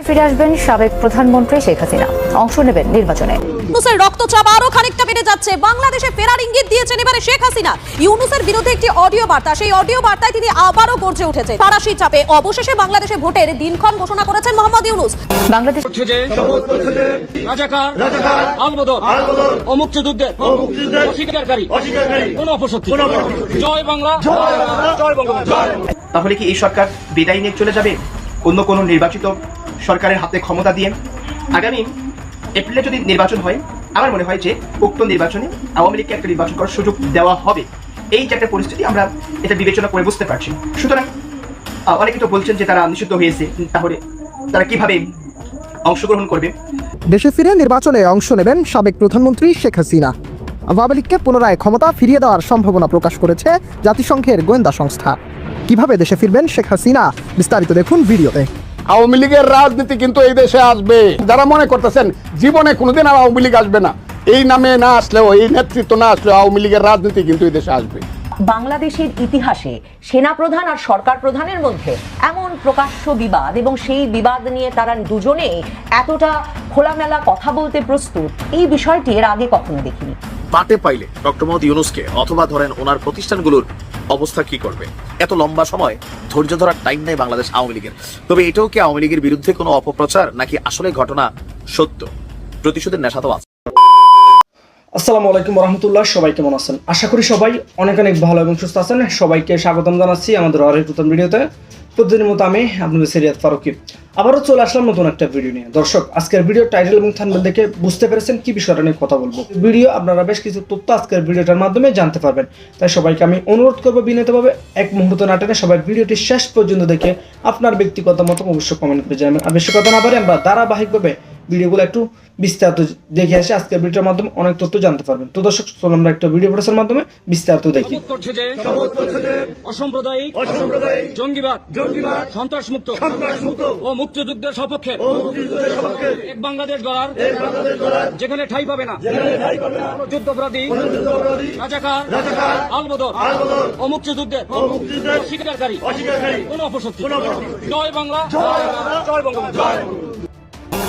ফিরে আসবেন সাবেক প্রধানমন্ত্রী শেখ হাসিনা। অংশ নেবেন নির্বাচনে। ইউনুসের রক্তচাপ আরও খানিকটা বেড়ে যাচ্ছে। বাংলাদেশে ফেরার ইঙ্গিত দিয়েছেন এবারে শেখ হাসিনা। ইউনুসের বিরুদ্ধে একটি অডিও বার্তা। সেই অডিও বার্তায় তিনি আবারও গর্জে উঠেছেন। ফরাসির চাপে অবশেষে বাংলাদেশে ভোটের দিনক্ষণ ঘোষণা করেছেন মোহাম্মদ ইউনুস। বাংলাদেশ করছে যে রাজাকার আলবদর ও মুক্তিযুদ্ধের অস্বীকারী কোন অপশক্তি জয় বাংলা জয় তাহলে কি এই সরকার বিদায় নিয়ে চলে যাবে? অন্য কোনো নির্বাচিত সরকারের হাতে ক্ষমতা দিয়ে আগামী এপ্রিলে যদি নির্বাচন হয়, আমার মনে হয় যে উক্ত নির্বাচনে আওয়ামী লীগকে একটা নির্বাচন করার সুযোগ দেওয়া হবে। এই যে একটা পরিস্থিতি আমরা এটা বিবেচনা করে বুঝতে পারছি। সুতরাং অনেকে তো বলছেন যে তারা নিষিদ্ধ হয়েছে, তাহলে তারা কীভাবে অংশগ্রহণ করবে? দেশে ফিরে নির্বাচনে অংশ নেবেন সাবেক প্রধানমন্ত্রী শেখ হাসিনা। আওয়ামী লীগকে পুনরায় ক্ষমতা ফিরিয়ে দেওয়ার সম্ভাবনা প্রকাশ করেছে জাতিসংঘের গোয়েন্দা সংস্থা। কীভাবে দেশে ফিরবেন শেখ হাসিনা? বিস্তারিত দেখুন ভিডিওতে। আওয়ামী লীগের রাজনীতি কিন্তু এই দেশে আসবে। যারা মনে করতেছেন জীবনে কোনোদিন আর আওয়ামী লীগ আসবে না এই নামে না আসলেও এই নেতৃত্ব না আসলেও আওয়ামী লীগের রাজনীতি কিন্তু এই দেশে আসবে। বাংলাদেশের ইতিহাসে সেনাপ্রধান আর সরকার প্রধানের মধ্যে এমন প্রকাশ্য বিবাদ এবং সেই বিবাদ নিয়ে তারা দুজনেই এতটা খোলামেলা কথা বলতে প্রস্তুত এই বিষয়টি এর আগে কখনো দেখিনি। পাটে পাইলে ডক্টর মোহাম্মদ ইউনুসকে অথবা ধরেন ওনার প্রতিষ্ঠানগুলোর অবস্থা কি করবে? এত লম্বা সময় ধৈর্য ধরার টাইম নেই বাংলাদেশ আওয়ামী লীগের। তবে এটাও কি আওয়ামী লীগের বিরুদ্ধে কোনো অপপ্রচার নাকি আসলে ঘটনা সত্য? প্রতিশোধের নেশা তো আছে। আসসালামু আলাইকুম রহমতুল্লাহ সবাই কেমন আছেন? আশা করি সবাই অনেক অনেক ভালো এবং সুস্থ আছেন। সবাইকে স্বাগতম জানাচ্ছি আমাদের আরেক প্রথম ভিডিওতে। প্রতিদিনের মতো আমি আপনাদের সিরিয়াত ফারুকি আবারও চলে আসলাম নতুন একটা ভিডিও নিয়ে। দর্শক, আজকের ভিডিও টাইটেল এবং থানবেল দেখে বুঝতে পেরেছেন কি বিষয়টা নিয়ে কথা বলব। ভিডিও আপনারা বেশ কিছু তথ্য আজকের ভিডিওটার মাধ্যমে জানতে পারবেন। তাই সবাইকে আমি অনুরোধ করব বিনীতভাবে এক মুহূর্ত না টেনে সবাই ভিডিওটি শেষ পর্যন্ত দেখে আপনার ব্যক্তিগত মতো অবশ্যই কমেন্ট করে জানাবেন। আর বেশি কথা না পারে আমরা ধারাবাহিকভাবে ভিডিওগুলো একটু বিস্তারিত দেখে আসি আজকের ভিডিওর মাধ্যমে অনেক তথ্য জানতে পারবেন। তো দর্শক চলুন আমরা একটা ভিডিও প্রচারের মাধ্যমে বিস্তারিত দেখি। অসাম্প্রদায়িক জঙ্গিবাদ জঙ্গিবাদ সন্ত্রাসমুক্ত ও মুক্তিযুদ্ধের সপক্ষে এক বাংলাদেশ গড়ার যেখানে ঠাই পাবে না। যুদ্ধপরাধী রাজাকার আলবদর ও মুক্তিযুদ্ধের অস্বীকারী। কোন অপশক্তি। জয় বাংলা। জয় বঙ্গবন্ধু।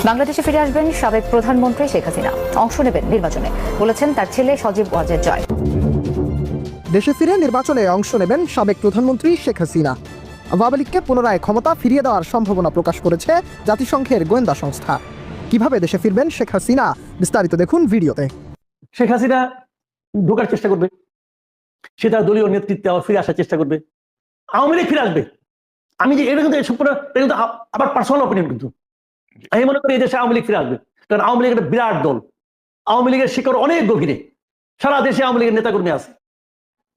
বাংলাদেশে ফিরে আসবেন সাবেক প্রধানমন্ত্রী শেখ হাসিনা। অংশ নেবেন নির্বাচনে। বলেছেন তার ছেলে সজীব ওয়াজের জয়। দেশে ফিরে নির্বাচনে অংশ নেবেন সাবেক প্রধানমন্ত্রী শেখ হাসিনা। আওয়ামী লীগকে পুনরায় ক্ষমতা ফিরিয়ে দেওয়ার সম্ভাবনা প্রকাশ করেছে জাতিসংঘের গোয়েন্দা সংস্থা। কীভাবে দেশে ফিরবেন শেখ হাসিনা? বিস্তারিত দেখুন ভিডিওতে। শেখ হাসিনা ঢোকার চেষ্টা করবে। সে তার দলীয় নেতৃত্বে আবার ফিরে আসার চেষ্টা করবে। আওয়ামী লীগ ফিরে আসবে। আমি যে এটা কিন্তু সম্পূর্ণ এটা কিন্তু আবার পার্সোনাল অপিনিয়ন কিন্তু। আমি মনে করি এই দেশে আওয়ামী লীগ ফিরে আসবে। কারণ আওয়ামী লীগ একটা বিরাট দল। আওয়ামী লীগের শিকড় অনেক গভীরে। সারা দেশে আওয়ামী লীগের নেতাকর্মী আছে।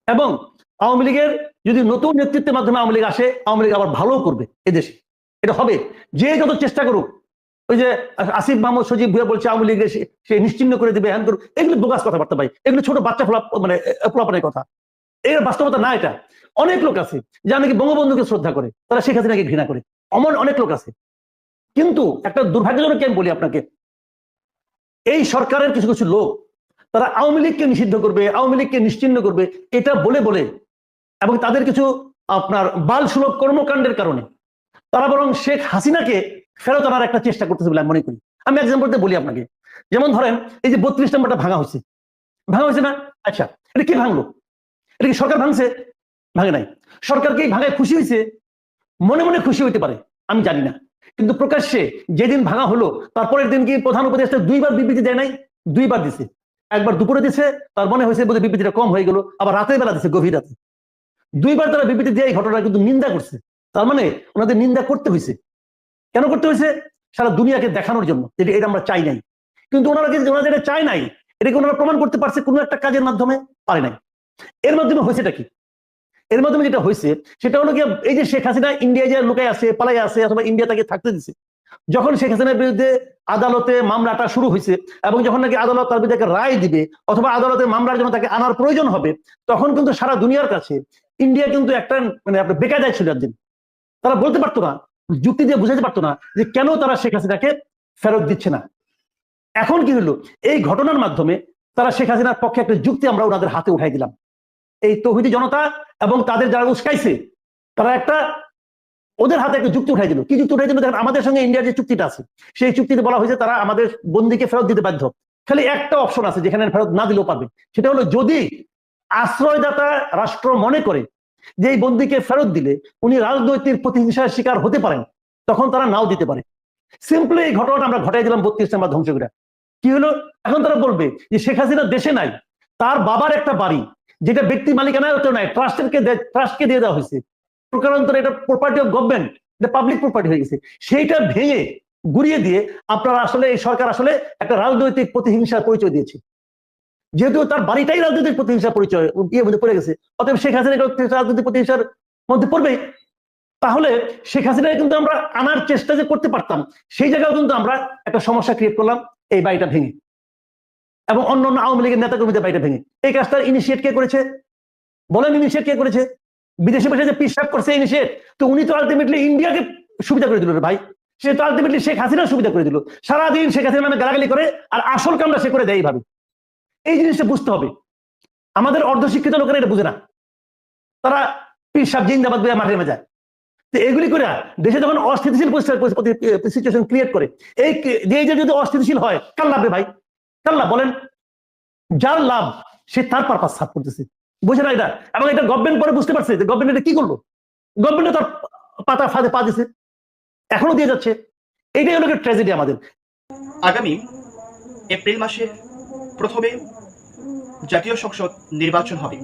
এবং আওয়ামী লীগের যদি নতুন নেতৃত্বের মাধ্যমে আওয়ামী লীগ আসে, আওয়ামী লীগ আবার ভালো করবে এদেশে এটা হবে। যে যত চেষ্টা করুক, ওই যে আসিফ মাহমুদ সজীব ভুয়া বলছে আওয়ামী লীগের সে- নিশ্চিন্ন করে দেবে, হ্যান করুক, এগুলো বোগাস কথাবার্তা ভাই। এগুলো ছোট বাচ্চা ফোলা মানে ফোলাপানের কথা। এর বাস্তবতা না এটা। অনেক লোক আছে যা নাকি বঙ্গবন্ধুকে শ্রদ্ধা করে, তারা শেখ হাসিনাকে ঘৃণা করে। অমন অনেক লোক আছে। কিন্তু একটা দুর্ভাগ্যজনক আমি বলি আপনাকে? এই সরকারের কিছু কিছু লোক, তারা আওয়ামী লীগকে নিষিদ্ধ করবে, আওয়ামী লীগকে নিশ্চিন্ন করবে, এটা বলে বলে এবং তাদের কিছু আপনার বাল সুলভ কর্মকাণ্ডের কারণে তারা বরং শেখ হাসিনাকে ফেরত আনার একটা চেষ্টা করতেছে বলে আমি মনে করি। আমি এক্সাম্পল বলি আপনাকে। যেমন ধরেন, এই যে বত্রিশ নম্বরটা ভাঙা হয়েছে। ভাঙা হয়েছে না? আচ্ছা এটা কি ভাঙলো? এটা কি সরকার ভাঙছে? ভাঙে নাই। সরকার কি ভাঙায় খুশি হয়েছে? মনে মনে খুশি হইতে পারে, আমি জানি না। কিন্তু প্রকাশ্যে যেদিন ভাঙা হলো, তারপরের দিন কি প্রধান উপদেষ্টা দুইবার বিবৃতি দেয় নাই, দুইবার দিছে। একবার দুপুরে দিছে, তার মনে হয়েছে বোধহয় বিবৃতিটা কম হয়ে গেল, আবার রাতের বেলা দিছে, গভীর রাতে। দুইবার তারা বিবৃতি দিয়ে, এই ঘটনা কিন্তু নিন্দা করছে। তার মানে ওনাদের নিন্দা করতে হয়েছে। কেন করতে হয়েছে? সারা দুনিয়াকে দেখানোর জন্য, যেটা এটা আমরা চাই নাই। কিন্তু ওনারা কিন্তু যেটা চাই নাই, এটাকে ওনারা প্রমাণ করতে পারছে কোনো একটা কাজের মাধ্যমে, পারে নাই। এর মাধ্যমে হয়েছেটা কি? এর মাধ্যমে যেটা হয়েছে সেটা হলো কি এই যে শেখ হাসিনা ইন্ডিয়া যে লুকায় আছে পালাই আছে, অথবা ইন্ডিয়া তাকে থাকতে দিছে। যখন শেখ হাসিনার বিরুদ্ধে আদালতে মামলাটা শুরু হয়েছে এবং যখন নাকি আদালত তার বিরুদ্ধে রায় দিবে, অথবা আদালতে মামলার জন্য তাকে আনার প্রয়োজন হবে, তখন কিন্তু সারা দুনিয়ার কাছে ইন্ডিয়া কিন্তু একটা মানে আপনার বেকায়দায় ছিল একদিন তারা বলতে পারতো না, যুক্তি দিয়ে বুঝাতে পারতো না যে কেন তারা শেখ হাসিনাকে ফেরত দিচ্ছে না। এখন কি হলো? এই ঘটনার মাধ্যমে তারা শেখ হাসিনার পক্ষে একটা যুক্তি আমরা ওনাদের হাতে উঠাই দিলাম। এই তৌহিদি জনতা এবং তাদের যারা উস্কাইছে, তারা একটা ওদের হাতে একটা যুক্তি উঠাই দিল। কি যুক্তি উঠাই দিল? দেখেন, আমাদের সঙ্গে ইন্ডিয়ার যে চুক্তিটা আছে, সেই চুক্তিতে বলা হয়েছে তারা আমাদের বন্দিকে ফেরত দিতে বাধ্য। খালি একটা অপশন আছে যেখানে ফেরত না দিলেও পারবে। সেটা হলো যদি আশ্রয়দাতা রাষ্ট্র মনে করে যে এই বন্দিকে ফেরত দিলে উনি রাজনৈতিক প্রতিহিংসার শিকার হতে পারেন, তখন তারা নাও দিতে পারে। সিম্পলি এই ঘটনাটা আমরা ঘটাই দিলাম বত্রিশ নাম্বার ধ্বংস করে। কি হলো? এখন তারা বলবে যে শেখ হাসিনা দেশে নাই, তার বাবার একটা বাড়ি যেটা ব্যক্তি মালিকানায় হতো নাই ট্রাস্টেরকে ট্রাস্টকে দিয়ে দেওয়া হয়েছে। প্রকারান্তরে এটা প্রপার্টি অফ গভর্নমেন্ট এটা পাবলিক প্রপার্টি হয়ে গেছে। সেইটা ভেঙে, গুড়িয়ে দিয়ে আপনারা আসলে, এই সরকার আসলে একটা রাজনৈতিক প্রতিহিংসার পরিচয় দিয়েছে। যেহেতু তার বাড়িটাই রাজনৈতিক প্রতিহিংসার পরিচয় ইয়ে মধ্যে পড়ে গেছে। অতএব শেখ হাসিনা রাজনৈতিক প্রতিহিংসার মধ্যে পড়বে তাহলে শেখ হাসিনা কিন্তু আমরা আনার চেষ্টা যে করতে পারতাম, সেই জায়গায় কিন্তু আমরা একটা সমস্যা ক্রিয়েট করলাম, এই বাড়িটা ভেঙে। এবং অন্য অন্য আওয়ামী লীগের নেতা কর্মীদের বাড়িটা ভেঙে। এই কাজটা ইনিশিয়েট কে করেছে? বলেন ইনিশিয়েট কে করেছে? বিদেশে বসে যে পিসাব করছে ইনিশিয়েট তো উনি তো আলটিমেটলি ইন্ডিয়াকে সুবিধা করে দিল ভাই। সে তো আলটিমেটলি শেখ হাসিনা সুবিধা করে দিল। সারাদিন শেখ হাসিনা নামে গালাগালি করে আর আসল কামটা সে করে দেয় এইভাবে। এই জিনিসটা বুঝতে হবে। আমাদের অর্ধশিক্ষিত লোকেরা এটা বুঝে না। তারা পিসাব জিন্দাবাদ বইয়া মাঠে নেমে যায়। তো এগুলি করে দেশে যখন অস্থিতিশীল সিচুয়েশন ক্রিয়েট করে, এই যে যদি অস্থিতিশীল হয় লাভ রে ভাই? লাভ বলেন, যার লাভ সে তার পারপাস সাফ করতেছে। বুঝে না এটা? এবং এটা গভর্নমেন্ট পরে বুঝতে পারছে যে গভর্নমেন্ট এটা কি করল? গভর্নমেন্ট তার পাতা ফাঁদে পা দিছে, এখনও দিয়ে যাচ্ছে। এইটাই হলো ট্র্যাজেডি আমাদের। আগামী এপ্রিল মাসের প্রথমে জাতীয় সংসদ নির্বাচন হবে।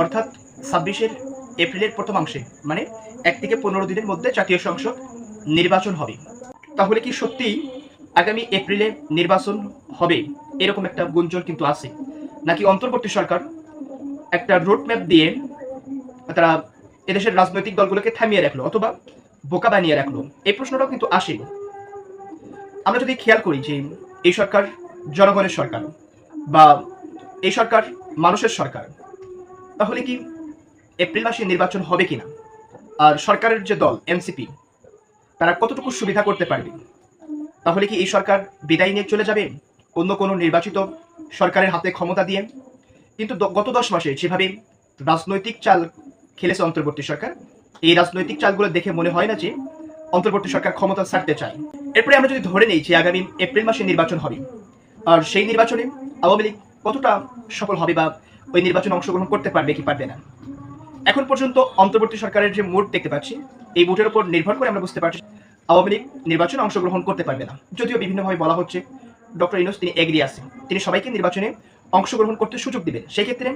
অর্থাৎ ছাব্বিশের এপ্রিলের প্রথমাংশে মানে এক থেকে পনেরো দিনের মধ্যে জাতীয় সংসদ নির্বাচন হবে। তাহলে কি সত্যিই আগামী এপ্রিলে নির্বাচন হবে, এরকম একটা গুঞ্জন কিন্তু আছে। নাকি অন্তর্বর্তী সরকার একটা রোডম্যাপ দিয়ে তারা এদেশের রাজনৈতিক দলগুলোকে থামিয়ে রাখল অথবা বোকা বানিয়ে রাখল? এই প্রশ্নটাও কিন্তু আসে। আমরা যদি খেয়াল করি যে এই সরকার জনগণের সরকার বা এই সরকার মানুষের সরকার, তাহলে কি এপ্রিল মাসে নির্বাচন হবে কিনা? আর সরকারের যে দল, এনসিপি, তারা কতটুকু সুবিধা করতে পারবে? তাহলে কি এই সরকার বিদায় নিয়ে চলে যাবে? অন্য কোনো নির্বাচিত সরকারের হাতে ক্ষমতা দিয়ে? কিন্তু গত দশ মাসে যেভাবে রাজনৈতিক চাল খেলেছে অন্তর্বর্তী সরকার, এই রাজনৈতিক চালগুলো দেখে মনে হয় না যে অন্তর্বর্তী সরকার ক্ষমতা ছাড়তে চায়। এরপরে আমরা যদি ধরে নিই যে আগামী এপ্রিল মাসে নির্বাচন হবে, আর সেই নির্বাচনে আওয়ামী লীগ কতটা সফল হবে বা ওই নির্বাচনে অংশগ্রহণ করতে পারবে কি পারবে না? এখন পর্যন্ত অন্তর্বর্তী সরকারের যে মুড দেখতে পাচ্ছি, এই মুডের উপর নির্ভর করে আমরা বুঝতে পারছি আওয়ামী লীগ নির্বাচনে অংশগ্রহণ করতে পারবে না। যদিও বিভিন্নভাবে বলা হচ্ছে ডক্টর ইনোস তিনি এগ্রি আছেন। তিনি সবাইকে নির্বাচনে অংশগ্রহণ করতে সুযোগ দিবেন। সেই ক্ষেত্রে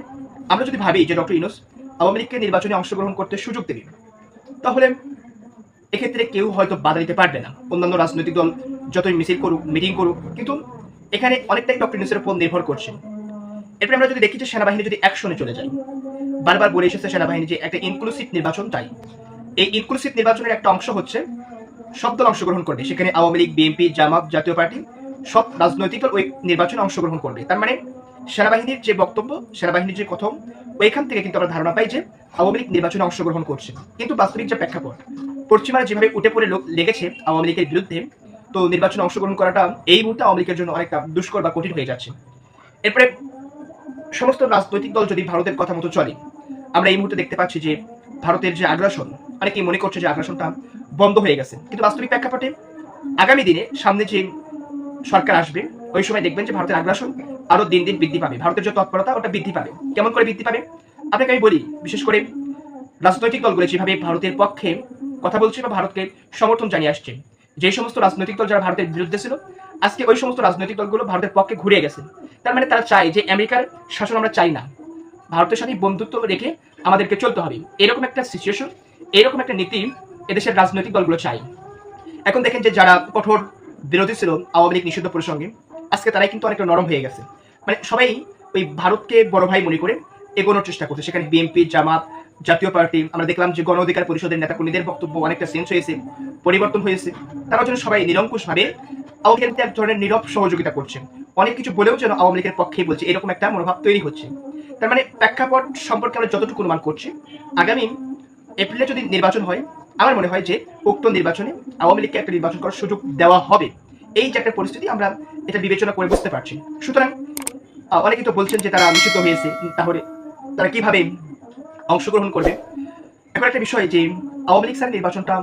আমরা যদি ভাবি যে ডক্টর ইনোস আওয়ামী লীগকে নির্বাচনে অংশগ্রহণ করতে সুযোগ দেবে তাহলে এক্ষেত্রে কেউ হয়তো বাধা দিতে পারবে না। অন্যান্য রাজনৈতিক দল যতই মিছিল করুক, মিটিং করুক, কিন্তু এখানে অনেকটাই ডক্টর ইনোসের উপর নির্ভর করছে। এরপরে আমরা যদি দেখি যে সেনাবাহিনী যদি অ্যাকশনে চলে যায়, বারবার বলে এসেছে সেনাবাহিনী যে একটা ইনক্লুসিভ নির্বাচন চাই। এই ইনক্লুসিভ নির্বাচনের একটা অংশ হচ্ছে সব অংশগ্রহণ করবে। সেখানে আওয়ামী লীগ, বিএনপি, জামাত জাতীয় পার্টি, সব রাজনৈতিক দল ওই নির্বাচনে অংশগ্রহণ করবে। তার মানে সেনাবাহিনীর যে বক্তব্য, সেনাবাহিনীর যে কথম, ওইখান থেকে কিন্তু আমরা ধারণা পাই যে আওয়ামী লীগ নির্বাচনে অংশগ্রহণ করছে। কিন্তু বাস্তবিক যে প্রেক্ষাপট, পশ্চিমারা যেভাবে উঠে পড়ে লোক লেগেছে আওয়ামী লীগের বিরুদ্ধে, তো নির্বাচনে অংশগ্রহণ করাটা এই মুহূর্তে আওয়ামী লীগের জন্য অনেকটা দুষ্কর বা কঠিন হয়ে যাচ্ছে। এরপরে সমস্ত রাজনৈতিক দল যদি ভারতের কথা মতো চলে, আমরা এই মুহূর্তে দেখতে পাচ্ছি যে ভারতের যে আগ্রাসন, অনেকেই মনে করছে যে আগ্রাসনটা বন্ধ হয়ে গেছে। কিন্তু বাস্তবিক প্রেক্ষাপটে আগামী দিনে সামনে যে সরকার আসবে, ওই সময় দেখবেন যে ভারতের আগ্রাসন আরও দিন দিন বৃদ্ধি পাবে। ভারতের যে তৎপরতা, ওটা বৃদ্ধি পাবে। কেমন করে বৃদ্ধি পাবে? আপনাকে আমি বলি, বিশেষ করে রাজনৈতিক দলগুলো যেভাবে ভারতের পক্ষে কথা বলছে বা ভারতকে সমর্থন জানিয়ে আসছে, যে সমস্ত রাজনৈতিক দল যারা ভারতের বিরুদ্ধে ছিল, আজকে ওই সমস্ত রাজনৈতিক দলগুলো ভারতের পক্ষে ঘুরে গেছে। তার মানে তারা চায় যে আমেরিকার শাসন আমরা চাই না। ভারতের সাথে বন্ধুত্ব রেখে আমাদেরকে চলতে হবে। এরকম একটা সিচুয়েশন এরকম একটা নীতি এদেশের রাজনৈতিক দলগুলো চাই। এখন দেখেন যে যারা কঠোর বিরোধী ছিল আওয়ামী লীগ নিষিদ্ধ প্রসঙ্গে, আজকে তারাই কিন্তু অনেকটা নরম হয়ে গেছে। মানে সবাই ওই ভারতকে বড় ভাই মনে করে এগোনোর চেষ্টা করছে। সেখানে বিএনপি জামাত, জাতীয় পার্টি, আমরা দেখলাম যে গণ অধিকার পরিষদের নেতাকর্মীদের বক্তব্য অনেকটা চেঞ্জ হয়েছে, পরিবর্তন হয়েছে। তারা যেন সবাই নিরঙ্কুশ ভাবে আওয়ামী লীগকে এক ধরনের নীরব সহযোগিতা করছে। অনেক কিছু বলেও যেন আওয়ামী লীগের পক্ষেই বলছে, এরকম একটা মনোভাব তৈরি হচ্ছে। তার মানে প্রেক্ষাপট সম্পর্কে আমরা যতটুকু অনুমান করছি, আগামী এপ্রিলে যদি নির্বাচন হয় আমার মনে হয় যে উক্ত নির্বাচনে আওয়ামী লীগকে একটা নির্বাচন করার সুযোগ দেওয়া হবে। এই যে একটা পরিস্থিতি আমরা এটা বিবেচনা করে বুঝতে পারছি। সুতরাং আহ, অনেকেই তো বলছেন যে তারা নিষিদ্ধ হয়েছে তাহলে তারা কীভাবে অংশগ্রহণ করবে? এখন একটা বিষয় যে আওয়ামী লীগ স্যার নির্বাচনটা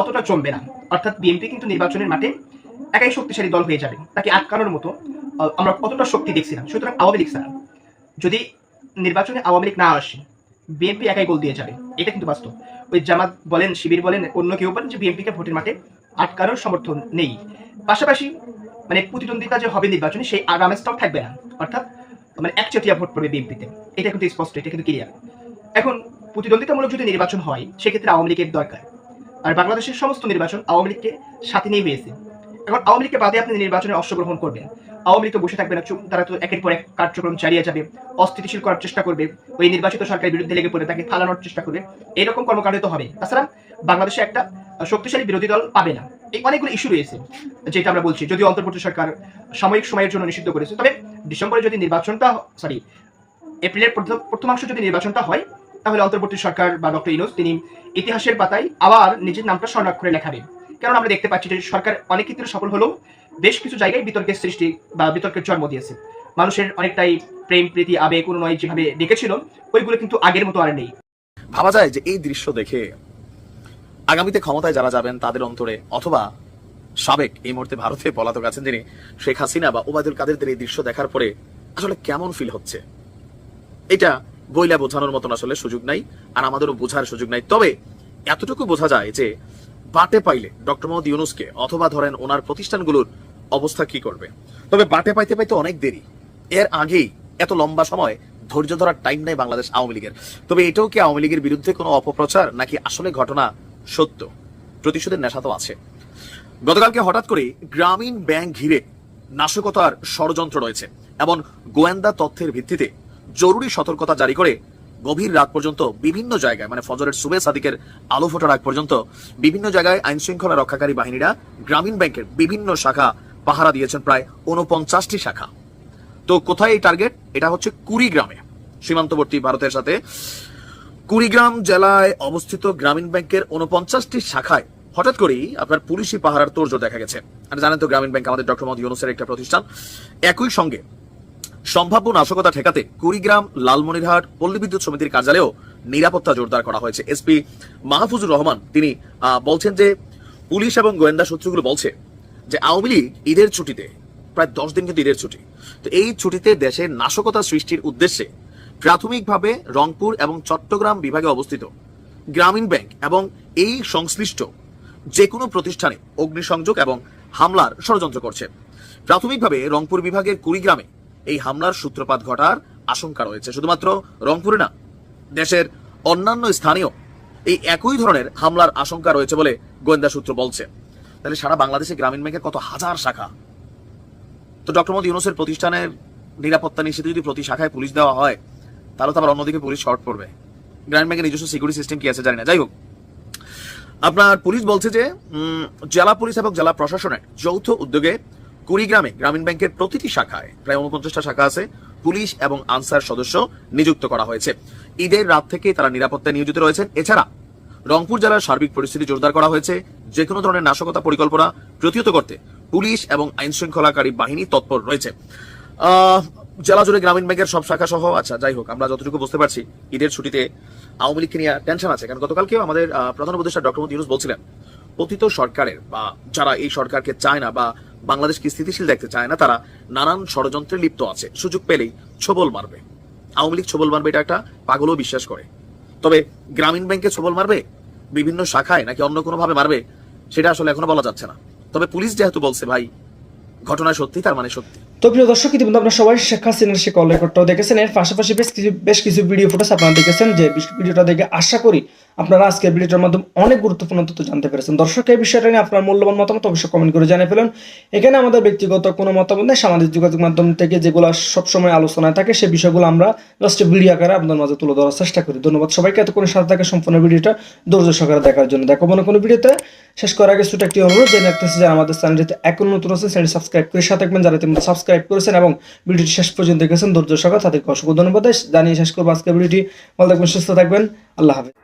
অতটা জমবে না। অর্থাৎ বিএনপি কিন্তু নির্বাচনের মাঠে একাই শক্তিশালী দল হয়ে যাবে। তাকে আটকানোর মতো আমরা কতটা শক্তি দেখছিলাম সুতরাং আওয়ামী লীগ স্যার যদি নির্বাচনে আওয়ামী লীগ না আসে বিএনপি একাই গোল দিয়ে যাবে। এটা কিন্তু বাস্তব। ওই জামাত বলেন, শিবির বলেন, অন্য কেউ বলেন যে বিএনপিকে ভোটের মাঠে আটকানোর সমর্থন নেই। পাশাপাশি মানে প্রতিদ্বন্দ্বিতা যে হবে নির্বাচনে, সেই আগামেজটাও থাকবে না। অর্থাৎ মানে একচেটিয়া ভোট পড়বে বিএনপিতে এটা কিন্তু স্পষ্ট, এটা কিন্তু ক্লিয়ার এখন প্রতিদ্বন্দ্বিতামূলক যদি নির্বাচন হয়, সেক্ষেত্রে আওয়ামী লীগের দরকার। আর বাংলাদেশের সমস্ত নির্বাচন আওয়ামী লীগকে সাথে নিয়ে হয়েছে। এখন আওয়ামী লীগকে বাদে আপনি নির্বাচনে অংশগ্রহণ করবেন। আওয়ামী লীগ তো বসে থাকবে না, চুপ, তারা তো একের পর এক কার্যক্রম চালিয়ে যাবে, অস্থিতিশীল করার চেষ্টা করবে, ওই নির্বাচিত সরকারের বিরুদ্ধে লেগে পড়ে তাকে ফালানোর চেষ্টা করবে, এরকম কর্মকাণ্ড তো হবে তাছাড়া বাংলাদেশে একটা শক্তিশালী বিরোধী দল পাবে না। এই অনেকগুলো ইস্যু রয়েছে, যেটা আমরা বলছি, যদিও অন্তর্বর্তী সরকার সাময়িক সময়ের জন্য নিষিদ্ধ করেছে, তবে ডিসেম্বরে যদি নির্বাচনটা সরি এপ্রিলের প্রথম প্রথমাংশ যদি নির্বাচনটা হয়, তাহলে অন্তর্বর্তী সরকার বা ডক্টর ইনোস তিনি ইতিহাসের পাতায় আবার নিজের নামটা স্বর্ণাক্ষরে লেখাবেন। কারণ আমরা দেখতে পাচ্ছি যে সরকার অনেক ক্ষেত্রে সফল হলেও বেশ কিছু জায়গায় বিতর্কের সৃষ্টি বা বিতর্কের জন্ম দিয়েছে। মানুষের অনেকটাই প্রেম, প্রীতি, আবেগ, অনুনয় যেভাবে ডেকেছিল, ওইগুলো কিন্তু আগের মতো আর নেই। ভাবা যায় যে এই দৃশ্য দেখে আগামীতে ক্ষমতায় যারা যাবেন তাদের অন্তরে অথবা সাবেক এই মুহূর্তে ভারতে পলাতক আছেন যিনি শেখ হাসিনা বা ওবায়দুল কাদেরদের এই দৃশ্য দেখার পরে আসলে কেমন ফিল হচ্ছে? এটা বইলা বোঝানোর মতন আসলে সুযোগ নাই, আর আমাদেরও বোঝার সুযোগ নাই। তবে এতটুকু বোঝা যায় যে বাটে পাইলে ডক্টর মোহাম্মদ ইউনুসকে অথবা ধরেন ওনার প্রতিষ্ঠানগুলোর অবস্থা কি করবে? তবে বাটে পাইতে পাইতে অনেক দেরি। এর আগেই এত লম্বা সময় ধৈর্য ধরার টাইম নাই বাংলাদেশ আওয়ামী লীগের। তবে এটাও কি আওয়ামী লীগের বিরুদ্ধে কোনো অপপ্রচার নাকি আসলে ঘটনা সত্য? প্রতিশোধের নেশা তো আছে। গতকালকে হঠাৎ করে গ্রামীণ ব্যাংক ঘিরে নাশকতার ষড়যন্ত্র রয়েছে। এবং গোয়েন্দা তথ্যের ভিত্তিতে জরুরি সতর্কতা জারি করে গভীর রাত পর্যন্ত বিভিন্ন জায়গায় মানে ফজরের সুবে সাদিকের আলো ফোটার আগ পর্যন্ত বিভিন্ন জায়গায় আইন শৃঙ্খলা রক্ষাকারী বাহিনীরা গ্রামীণ ব্যাংকের বিভিন্ন শাখা পাহারা দিয়েছেন, প্রায় উনপঞ্চাশটি শাখা। তো কোথায় এই টার্গেট এটা হচ্ছে কুড়িগ্রামে। সীমান্তবর্তী ভারতের সাথে কুড়িগ্রাম জেলায় অবস্থিত গ্রামীণ ব্যাংকের উনপঞ্চাশটি শাখায় হঠাৎ করেই আপনার পুলিশি পাহারার তোড়জোড় দেখা গেছে। আর জানেন তো, গ্রামীণ ব্যাংক আমাদের ডক্টর মোহাম্মদ ইউনুসের একটা প্রতিষ্ঠান। একই সঙ্গে সম্ভাব্য নাশকতা ঠেকাতে কুড়িগ্রাম, লালমনিরহাট পল্লী বিদ্যুৎ সমিতির কার্যালয়েও নিরাপত্তা জোরদার করা হয়েছে। এসপি মাহফুজুর রহমান, তিনি বলছেন যে পুলিশ এবং গোয়েন্দা সূত্রগুলো বলছে যে আওয়ামী লীগ ঈদের ছুটিতে, প্রায় দশ দিন কিন্তু ঈদের ছুটি, তো এই ছুটিতে দেশে নাশকতা সৃষ্টির উদ্দেশ্যে প্রাথমিকভাবে রংপুর এবং চট্টগ্রাম বিভাগে অবস্থিত গ্রামীণ ব্যাংক এবং এই সংশ্লিষ্ট যে কোনো প্রতিষ্ঠানে অগ্নিসংযোগ এবং হামলার ষড়যন্ত্র করছে। প্রাথমিকভাবে রংপুর বিভাগের কুড়িগ্রামে এই হামলার সূত্রপাত ঘটার আশঙ্কা রয়েছে। শুধুমাত্র রংপুরে না, দেশের অন্যান্য স্থানীয় এই একই ধরনের হামলার আশঙ্কা রয়েছে বলে গোয়েন্দা সূত্র বলছে। তাহলে সারা বাংলাদেশে গ্রামীণ ব্যাংকের কত হাজার শাখা? তো ডক্টর মোহাম্মদ ইউনুসের প্রতিষ্ঠানের নিরাপত্তা নিশ্চিত যদি প্রতি শাখায় পুলিশ দেওয়া হয়, তাহলে তো আবার অন্যদিকে পুলিশ শর্ট পড়বে। গ্রামীণ ব্যাংকের নিজস্ব সিকিউরিটি সিস্টেম কি আছে জানি না। যাই হোক, আপনার পুলিশ বলছে যে জেলা পুলিশ এবং জেলা প্রশাসনের যৌথ উদ্যোগে কুড়িগ্রামে গ্রামীণ ব্যাংকের প্রতিটি শাখায় প্রায় উনপঞ্চাশটা শাখা আছে, পুলিশ এবং আনসার সদস্য নিযুক্ত করা হয়েছে। ঈদের রাত থেকে তারা নিরাপত্তায় নিয়োজিত রয়েছেন। এছাড়া রংপুর জেলার সার্বিক পরিস্থিতি জোরদার করা হয়েছে। যে কোনো ধরনের নাশকতা পরিকল্পনা প্রতিহত করতে পুলিশ এবং আইন শৃঙ্খলাকারী বাহিনী তৎপর রয়েছে। জেলা জুড়ে গ্রামীণ ব্যাংকের সব শাখা সহ আচ্ছা যাই হোক, আমরা যতটুকু বুঝতে পারছি, ঈদের ছুটিতে আওয়ামী লীগকে নিয়ে টেনশন আছে, কারণ গতকালকেও আমাদের প্রধান উপদেষ্টা ডক্টর মোদী ইউনুস বলছিলেন, পতিত সরকারের বা যারা এই সরকারকে চায় না বা বাংলাদেশকে স্থিতিশীল দেখতে চায় না, তারা নানান ষড়যন্ত্রে লিপ্ত আছে। সুযোগ পেলেই ছবল মারবে। আওয়ামী লীগ ছবল মারবে, এটা একটা পাগলও বিশ্বাস করে। তবে গ্রামীণ ব্যাংকে ছবল মারবে? বিভিন্ন শাখায় নাকি অন্য কোনো ভাবে মারবে? সেটা আসলে এখনও বলা যাচ্ছে না। তবে পুলিশ যেহেতু বলছে, ভাই, ঘটনা সত্যি, তার মানে সত্যি। তো প্রিয় দর্শক, ইতিমধ্যে আপনারা সবাই শেখ হাসিনার সে কল রেকর্ডটাও দেখেছেন। এর পাশাপাশি বেশ কিছু বেশ কিছু ভিডিও ফুটেজ আপনারা দেখেছেন যে ভিডিওটা দেখে আশা করি আপনারা আজকের ভিডিওটার মাধ্যমে অনেক গুরুত্বপূর্ণ তথ্য জানতে পেরেছেন। দর্শক, এই বিষয়টা নিয়ে আপনার মূল্যবান মতামত অবশ্যই কমেন্ট করে জানিয়ে ফেলুন। এখানে আমাদের ব্যক্তিগত কোনো মতামত নেই। সামাজিক যোগাযোগ মাধ্যম থেকে যেগুলো সবসময় আলোচনায় থাকে সেই বিষয়গুলো আমরা জাস্ট ভিডিও আকারে আপনাদের মাঝে তুলে ধরার চেষ্টা করি। ধন্যবাদ সবাইকে এতক্ষণ সাথে থাকে সম্পূর্ণ ভিডিওটা ধৈর্য সহকারে দেখার জন্য। দেখো মনে কোনো ভিডিওতে শেষ করার আগে ছোট একটি অনুরোধ, জেনে রাখতেছি যে আমাদের চ্যানেলটিতে এখন নতুন আছে চ্যানেল সাবস্ক্রাইব করে সাথে থাকবেন। যারা ইতিমধ্যে সাবস্ক্রাইব করেছেন এবং ভিডিওটি শেষ পর্যন্ত দেখেছেন, ধৈর্য সকাল তাদেরকে অসংখ্য ধন্যবাদ। জানিয়ে শেষ করব আজকের ভিডিওটি। ভালো থাকবেন, সুস্থ থাকবেন। আল্লাহ হাফেজ।